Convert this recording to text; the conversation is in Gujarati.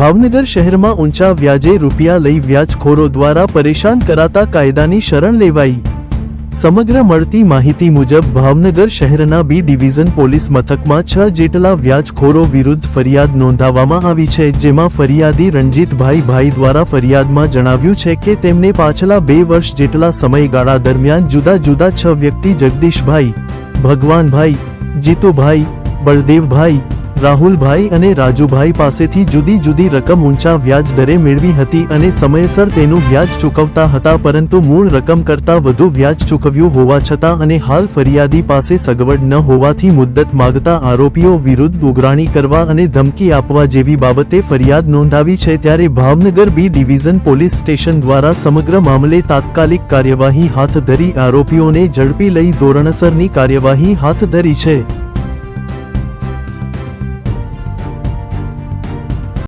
ભાવનગર શહેરમાં ઊંચા વ્યાજે રૂપિયા લઈ વ્યાજખોરો દ્વારા પરેશાન કરાતા કાયદાની શરણ લેવાઈ. સમગ્ર મળતી માહિતી મુજબ ભાવનગર શહેરના બી ડિવિઝન પોલીસ મથકમાં છ જેટલા વ્યાજખોરો વિરુદ્ધ ફરિયાદ નોંધાવવામાં આવી છે, જેમાં ફરિયાદી રણજીતભાઈ ભાઈ દ્વારા ફરિયાદમાં જણાવ્યું છે કે તેમને પાછલા બે વર્ષ જેટલા સમયગાળા દરમિયાન જુદા જુદા છ વ્યક્તિ જગદીશભાઈ, ભગવાનભાઈ, જીતુભાઈ, બળદેવભાઈ રાહુલભાઈ અને રાજુભાઈ પાસેથી જુદી જુદી રકમ ઊંચા વ્યાજ દરે મેળવી હતી અને સમયસર તેનું વ્યાજ ચૂકવતા હતા, પરંતુ મૂળ રકમ કરતાં વધુ વ્યાજ ચૂકવ્યું હોવા છતાં અને હાલ ફરિયાદી પાસે સગવડ ન હોવાથી મુદ્દત માગતા આરોપીઓ વિરુદ્ધ ઉઘરાણી કરવા અને ધમકી આપવા જેવી બાબતે ફરિયાદ નોંધાવી છે ત્યારે Bhavnagar B division police station દ્વારા સમગ્ર મામલે તાત્કાલિક કાર્યવાહી હાથ ધરી આરોપીઓને ઝડપી લઈ ધોરણસરની કાર્યવાહી હાથ ધરી છે.